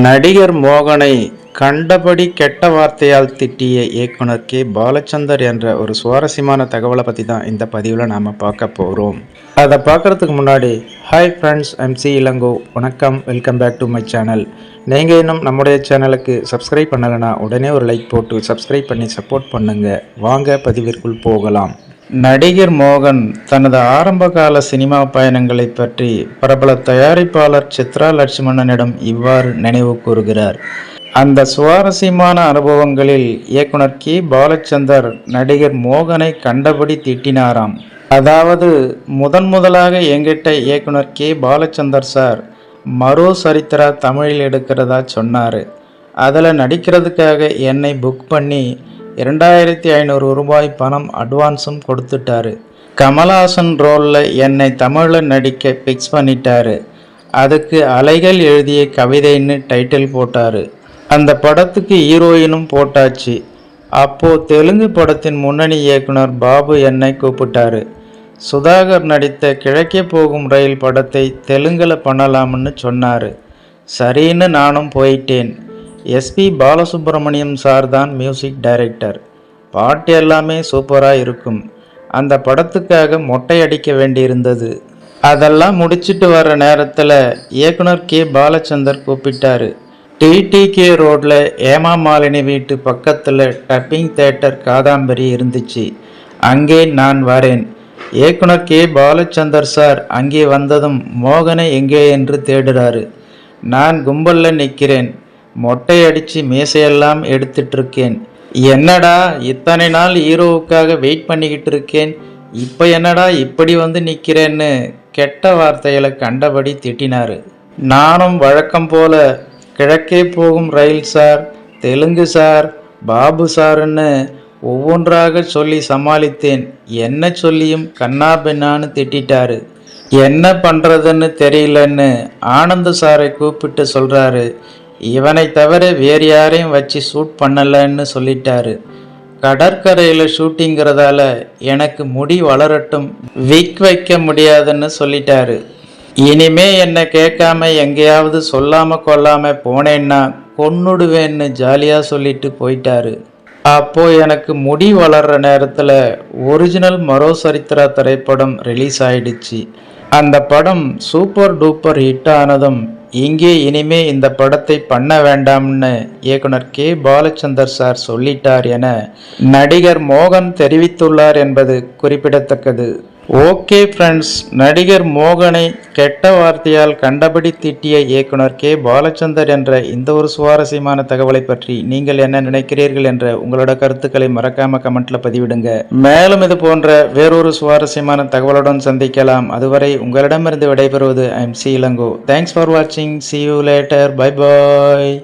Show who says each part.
Speaker 1: நடிகர் மோகனை கண்டபடி கெட்ட வார்த்தையால் திட்டிய இயக்குனர் கே. பாலச்சந்தர் என்ற ஒரு சுவாரஸ்யமான தகவலை பற்றி தான் இந்த பதிவில் நாம் பார்க்க போகிறோம் அதை பார்க்குறதுக்கு முன்னாடி ஹாய் ஃப்ரெண்ட்ஸ் எம்சி இளங்கோ. வணக்கம் welcome back to my channel நீங்கள் இன்னும் நம்முடைய சேனலுக்கு சப்ஸ்கிரைப் பண்ணலைன்னா உடனே ஒரு லைக் போட்டு சப்ஸ்கிரைப் பண்ணி சப்போர்ட் பண்ணுங்கள் வாங்க பதிவிற்குள் போகலாம். நடிகர் மோகன் தனது ஆரம்பகால சினிமா பயணங்களை பற்றி பிரபல தயாரிப்பாளர் சித்ரா லட்சுமணனிடம் இவ்வாறு நினைவு கூறுகிறார். அந்த சுவாரஸ்யமான அனுபவங்களில் இயக்குனர் கே. பாலச்சந்தர் நடிகர் மோகனை கண்டபடி திட்டினாராம். அதாவது முதன் முதலாக எங்கிட்ட இயக்குனர் கே. பாலச்சந்தர் சார் மரோ சரித்திரா தமிழில் எடுக்கிறதா? சொன்னார். அதில் நடிக்கிறதுக்காக என்னை புக் பண்ணி இரண்டாயிரத்தி ஐநூறு ரூபாய் பணம் அட்வான்ஸும் கொடுத்துட்டாரு. கமல்ஹாசன் ரோலில் என்னை தமிழில் நடிக்க ஃபிக்ஸ் பண்ணிட்டாரு. அதுக்கு அலைகள் எழுதிய கவிதைன்னு டைட்டில் போட்டார். அந்த படத்துக்கு ஹீரோயினும் போட்டாச்சு. அப்போது தெலுங்கு படத்தின் முன்னணி இயக்குனர் பாபு என்னை கூப்பிட்டாரு. சுதாகர் நடித்த கிழக்கே போகும் ரயில் படத்தை தெலுங்கில் பண்ணலாம்னு சொன்னார். சரின்னு நானும் போயிட்டேன். எஸ்பி பாலசுப்ரமணியம் சார் தான் மியூசிக் டைரக்டர். பாட்டு எல்லாமே சூப்பராக இருக்கும். அந்த படத்துக்காக மொட்டை அடிக்க வேண்டியிருந்தது. அதெல்லாம் முடிச்சிட்டு வர நேரத்தில் இயக்குனர் கே. பாலச்சந்தர் கூப்பிட்டாரு. டிடிகே ரோட்டில் ஏமா மாலினி வீட்டு பக்கத்தில் டப்பிங் தேட்டர் காதாம்பரி இருந்துச்சு. அங்கே நான் வரேன். இயக்குனர் கே. பாலச்சந்தர் சார் அங்கே வந்ததும் மோகனை எங்கே என்று தேடுறாரு. நான் கும்பலில் நிற்கிறேன் மொட்டை மீசையெல்லாம் எடுத்துட்டு இருக்கேன் என்னடா இத்தனை நாள் ஹீரோவுக்காக வெயிட் பண்ணிக்கிட்டு இருக்கேன் இப்போ என்னடா இப்படி வந்து நிற்கிறேன்னு கெட்ட வார்த்தைகளை கண்டபடி திட்டினார். நானும் வழக்கம் போல கிழக்கே போகும் ரயில் சார் தெலுங்கு சார் பாபு சாருன்னு ஒவ்வொன்றாக சொல்லி சமாளித்தேன். என்ன சொல்லியும் கண்ணா பெண்ணான்னு திட்டிட்டாரு. என்ன பண்ணுறதுன்னு தெரியலன்னு ஆனந்த சாரை கூப்பிட்டு சொல்கிறாரு இவனை தவிர வேறு யாரையும் வச்சு ஷூட் பண்ணலைன்னு சொல்லிட்டாரு. கடற்கரையில் ஷூட்டிங்கிறதால எனக்கு முடி வளரட்டும் விக் வைக்க முடியாதுன்னு சொல்லிட்டாரு. இனிமே என்னை கேட்காம எங்கேயாவது சொல்லாம கொல்லாம போனேன்னா கொன்னுடுவேன்னு ஜாலியாக சொல்லிட்டு போயிட்டாரு. அப்போ எனக்கு முடி வளர்ற நேரத்தில் ஒரிஜினல் மரோ சரித்திரா திரைப்படம் ரிலீஸ் ஆயிடுச்சு. அந்த படம் சூப்பர் டூப்பர் ஹிட் ஆனதும் இங்கே இனிமே இந்த படத்தை பண்ண வேண்டாம்னு இயக்குனர் கே. பாலச்சந்தர் சார் சொல்லிட்டார் என நடிகர் மோகன் தெரிவித்துள்ளார் என்பது குறிப்பிடத்தக்கது. ஓகே ஃப்ரெண்ட்ஸ் நடிகர் மோகனை கெட்ட வார்த்தையால் கண்டபடி திட்டிய இயக்குனர் கே. பாலச்சந்தர் என்ற இந்த ஒரு சுவாரஸ்யமான தகவலை பற்றி நீங்கள் என்ன நினைக்கிறீர்கள் என்ற உங்களோட கருத்துக்களை மறக்காம கமெண்ட்ல பதிவிடுங்க. மேலும் இது போன்ற வேறொரு சுவாரஸ்யமான தகவலுடன் சந்திக்கலாம். அதுவரை உங்களிடமிருந்து விடைபெறுவது I M C Elango. Thanks for வாட்சிங் see you later bye bye